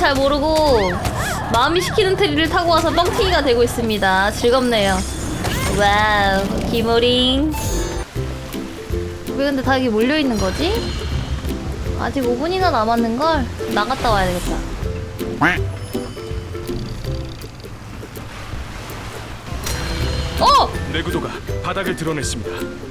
잘 모르고 마음이 시키는 트리를 타고 와서 뻥튀기가 되고 있습니다. 즐겁네요. 와우, 기모링. 왜 근데 다 여기 몰려 있는 거지? 아직 5분이나 남았는 걸 나갔다 와야 되겠다. 어! 내구도가 바닥을 드러냈습니다.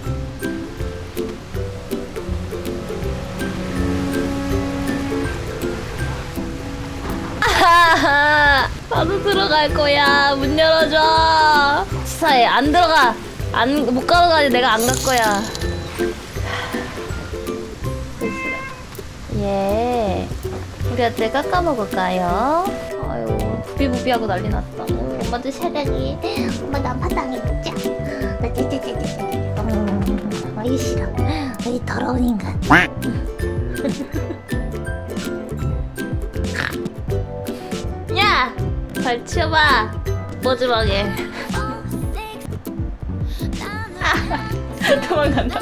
나도 들어갈 거야. 문 열어줘. 치사해. 안 들어가. 안, 못 가져가지. 내가 안 갈 거야. 예. 우리 아들 깎아 먹을까요? 아유, 부비부비하고 난리 났다. 어, 엄마도 사랑해. 엄마 나 파당해 먹자. 나 째째째째째. 음, 아이 싫어. 이 더러운 인간. 발 치워봐. 머지막에. 도망간다.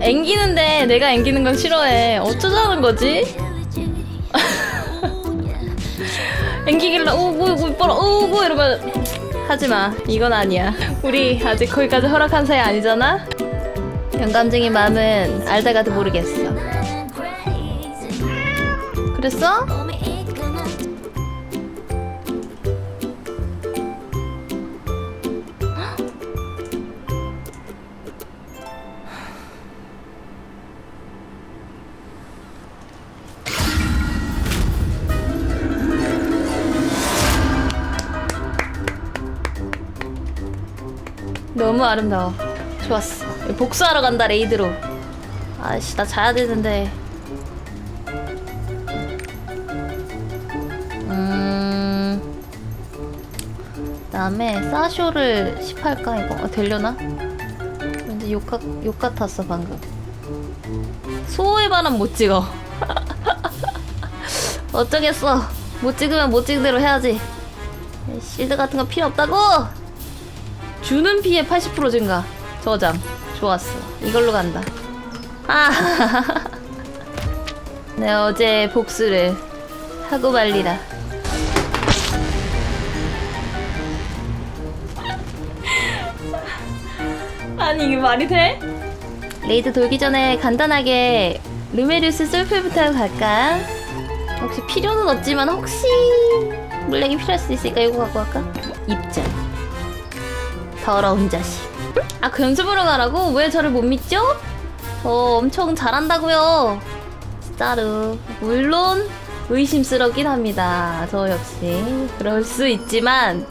앵기는데 내가 앵기는 건 싫어해. 어쩌자는 거지? 앵기길래 오구 오구 이뻐라 오구 이러면 하지마 이건 아니야 우리 아직 거기까지 허락한 사이 아니잖아 영감쟁이 마음은 알다 가도 모르겠어 그랬어? 너무 아름다워. 좋았어. 복수하러 간다 레이드로. 아씨 나 자야 되는데. 다음에 사쇼를 18까 이거 어, 되려나? 왠지 욕, 같, 욕 같았어 방금. 소호의 바람 못 찍어. 어쩌겠어. 못 찍으면 못 찍은 대로 해야지. 실드 같은 거 필요 없다고! 주는 피해 80% 증가. 저장. 좋았어. 이걸로 간다. 아. 내 어제 복수를 하고 말리라. 아니 이게 말이 돼? 레이드 돌기 전에 간단하게 루메리우스 솔플부터 갈까? 혹시 필요는 없지만 혹시 물량이 필요할 수 있으니까 이거 갖고 갈까? 입장. 더러운 자식. 아, 그 연습으로 가라고? 왜 저를 못 믿죠? 저 엄청 잘한다고요. 진짜로. 물론 의심스럽긴 합니다. 저 역시. 그럴 수 있지만,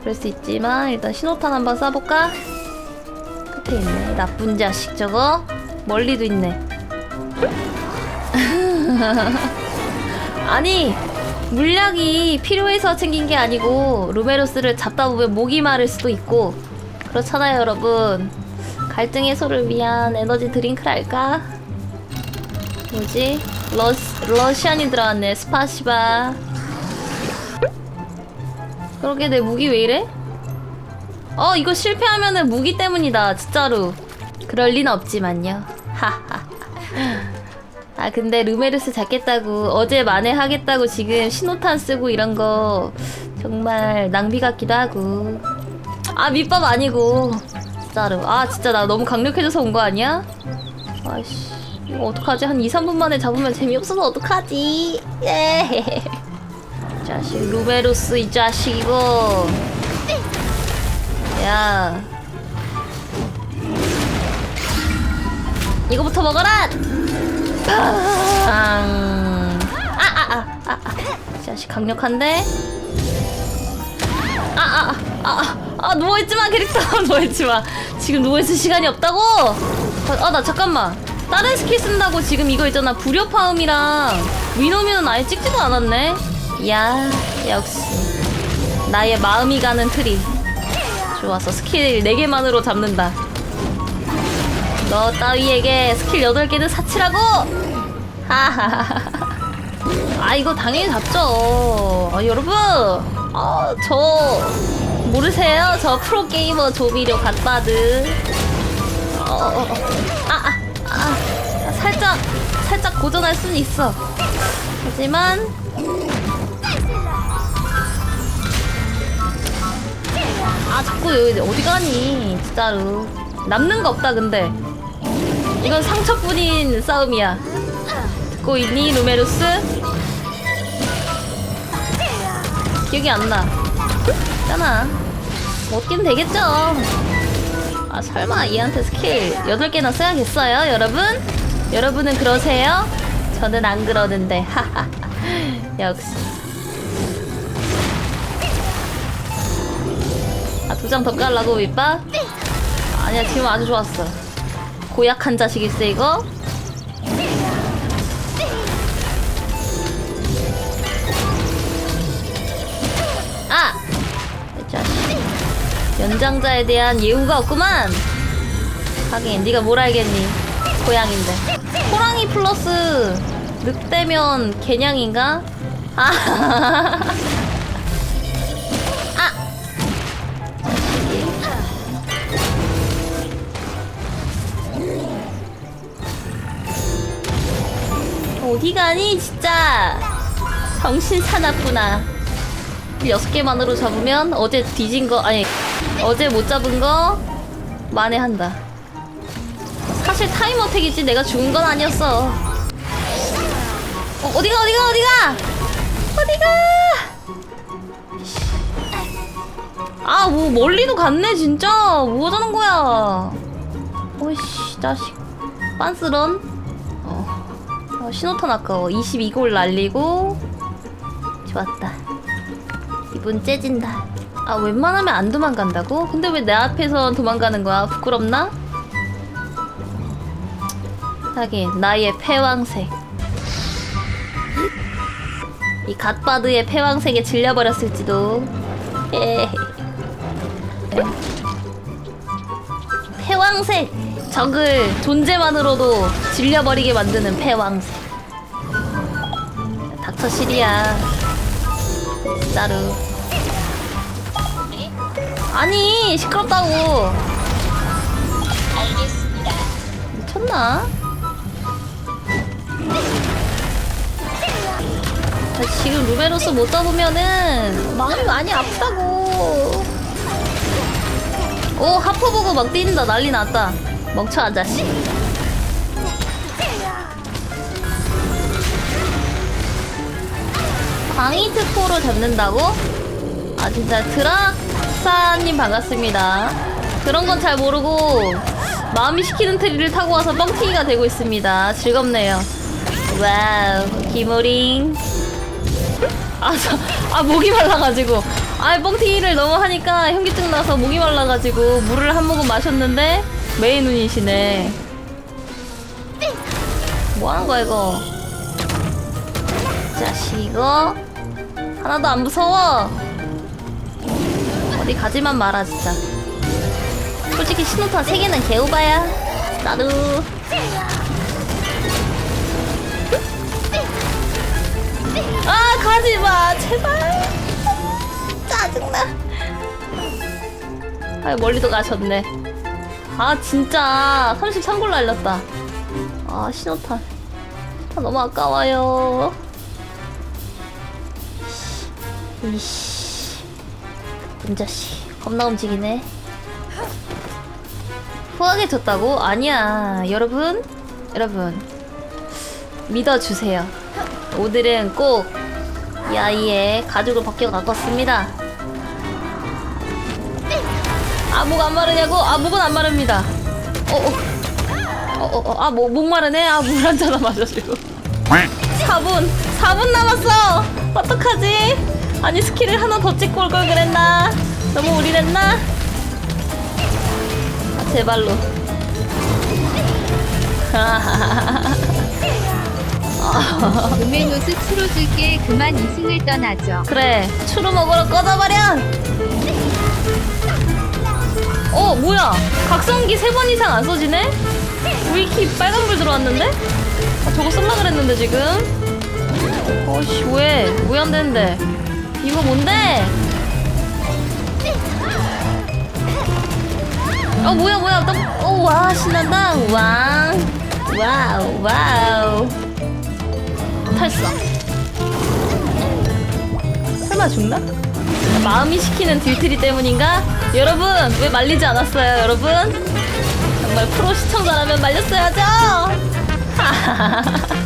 그럴 수 있지만, 일단 신호탄 한번 쏴볼까? 끝에 있네. 나쁜 자식 저거. 멀리도 있네. 아니, 물약이 필요해서 챙긴 게 아니고 루메로스를 잡다 보면 목이 마를 수도 있고 그렇잖아요 여러분 갈등 해소를 위한 에너지 드링크랄까? 뭐지? 러시, 러시안이 들어왔네 스파시바 그러게 내 무기 왜 이래? 어 이거 실패하면은 무기 때문이다 진짜로. 그럴 리는 없지만요. 하하 아 근데 루메르스 잡겠다고 어제 만회하겠다고 지금 신호탄 쓰고 이런 거 정말 낭비 같기도 하고. 아 밑밥 아니고. 진짜로. 아 진짜 나 너무 강력해져서 온 거 아니야? 아이씨 이거 어떡하지? 한 2, 3분 만에 잡으면 재미없어서 어떡하지? 예 자식 루메르스 이 자식 이거 야 이거부터 먹어라 아, 아, 아, 아, 아. 자식 강력한데? 아, 아, 아, 아, 아, 누워있지 마, 캐릭터. 누워있지 마. 지금 누워있을 시간이 없다고? 아, 아, 나 잠깐만. 다른 스킬 쓴다고 지금 이거 있잖아. 불협화음이랑 위노미는 아예 찍지도 않았네. 야, 역시. 나의 마음이 가는 트리. 좋았어. 스킬 4개만으로 잡는다. 너 따위에게 스킬 8개는 사치라고! 아, 이거 당연히 잡죠. 아, 여러분. 아, 저, 모르세요? 저 프로게이머 조비료 갓바드. 어, 어, 어. 아, 아, 아, 아, 살짝, 살짝 고전할 수는 있어. 하지만 아 자꾸 여기 어디 가니 진짜로. 남는 거 없다 근데. 이건 상처뿐인 싸움이야. 듣고 있니 루메루스? 기억이 안나. 있잖아. 뭐 어떻게든 되겠죠. 아 설마 얘한테 스킬 8개나 써야겠어요 여러분? 여러분은 그러세요? 저는 안 그러는데. 하하 역시 두 장 더 깔라고 밑밥? 아니야 지금 아주 좋았어 고약한 자식일세 이거 아! 이 자식 연장자에 대한 예우가 없구만 하긴 네가 뭘 알겠니 고양인데 호랑이 플러스 늑대면 개냥인가? 아 아! 가니 진짜 정신 사납구나. 여섯 개만으로 잡으면 어제 뒤진 거 아니 어제 못 잡은 거 만회한다. 사실 타임 어택이지 내가 죽은 건 아니었어. 어, 어디가 어디가 어디가? 어디가? 아 뭐 멀리도 갔네 진짜. 뭐 하자는 거야. 오이씨 자식. 빤스런? 어. 어, 신호탄 아까워 22골 날리고 좋았다 기분 째진다 아 웬만하면 안 도망간다고? 근데 왜 내 앞에서 도망가는 거야 부끄럽나? 하긴 나의 패왕색 이 갓바드의 패왕색에 질려버렸을지도 예. 예. 패왕색 적을 존재만으로도 질려버리게 만드는 패왕색 닥터 시리야. 진짜로 아니 시끄럽다고. 알겠습니다. 미쳤나? 아, 지금 루베로스 못 잡으면은 마음이 많이 아프다고. 오 하프 보고 막 뛴다. 난리 났다 멍청한 자식? 광희 특포로 잡는다고? 아 진짜 드락사님 반갑습니다. 그런 건 잘 모르고 마음이 시키는 트리를 타고 와서 뻥튀기가 되고 있습니다. 즐겁네요. 와우 기모링. 아, 저, 아 목이 말라가지고. 아 뻥튀기를 너무 하니까 현기증 나서 목이 말라가지고 물을 한 모금 마셨는데 메인 눈이시네. 뭐 하는 거야 이거? 자식 이거? 하나도 안 무서워. 어디 가지만 마라 진짜. 솔직히 신호탄 3개는 개우바야. 나도. 아 가지마 제발. 짜증나. 아 멀리도 가셨네 아 진짜. 33골 날렸다. 아 신호탄. 아, 너무 아까워요. 이씨. 은자씨 겁나 움직이네. 후하게 졌다고? 아니야. 여러분 여러분. 믿어주세요. 오늘은 꼭이 아이의 가죽을 벗겨 갖겠습니다 아 목 안 마르냐고? 아 목은 안 마릅니다 어 어 어, 어, 아, 뭐, 목 마르네? 아, 물 한 잔 마셔지고. 4분! 4분 남았어! 어떡하지? 아니, 스킬을 하나 더 찍고 올 걸 그랬나? 너무 우리랬나? 아, 제발로. 루메노스 추로줄게 그만 이승을 떠나죠. 그래, 추루 먹으러 꺼져버려! 어, 뭐야? 각성기 세 번 이상 안 써지네? 위키 빨간불 들어왔는데? 아, 저거 쓸라 그랬는데, 지금? 어씨, 왜? 왜 안 되는데? 이거 뭔데? 어, 뭐야, 뭐야. 또, 어, 와, 신난다. 왕. 와우 와우 탈사 설마 죽나? 마음이 시키는 딜트리 때문인가? 여러분 왜 말리지 않았어요 여러분? 정말 프로 시청자라면 말렸어야죠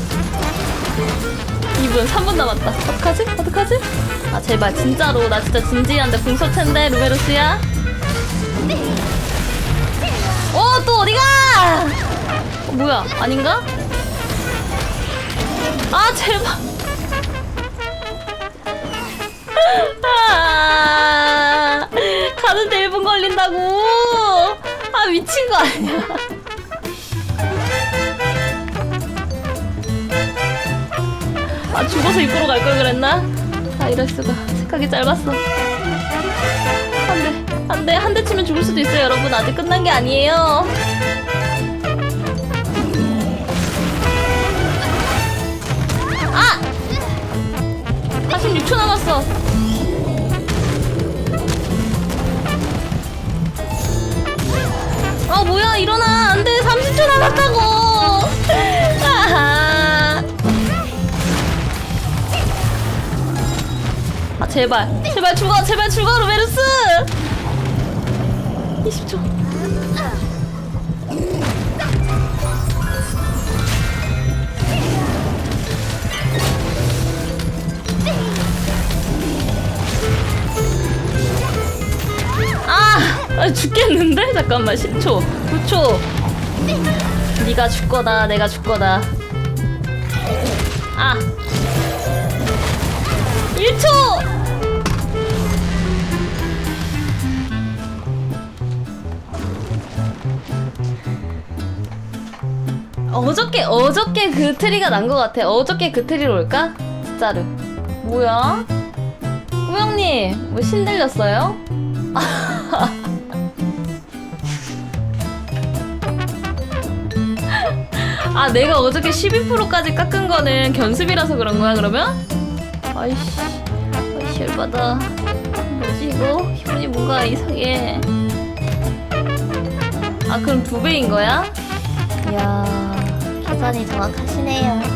2분 3분 남았다 어떡하지? 어떡하지? 아 제발 진짜로 나 진짜 진지한데 궁서텐데 루베루스야 어또 어디가 어, 뭐야 아닌가? 아 제발 1분 걸린다고. 아 미친 거 아니야? 아 죽어서 입구로 갈 걸 그랬나? 아 이럴 수가. 생각이 짧았어. 안돼 안돼 한 대 치면 죽을 수도 있어요 여러분. 아직 끝난 게 아니에요 제발 제발 죽어 제발 죽어 루베르스! 20초. 아, 아 죽겠는데? 잠깐만 10초 9초. 네가 죽 거다 내가 죽 거다 어저께 어저께 그 트리가 난 것 같아 어저께 그 트리로 올까? 진짜로 뭐야? 우영님 뭐 신들렸어요? 아 내가 어저께 12%까지 깎은 거는 견습이라서 그런 거야 그러면? 아이씨 아이씨 열받아 뭐지 이거? 기분이 뭔가 이상해 아 그럼 두 배인 거야? 이야 계산이 정확하시네요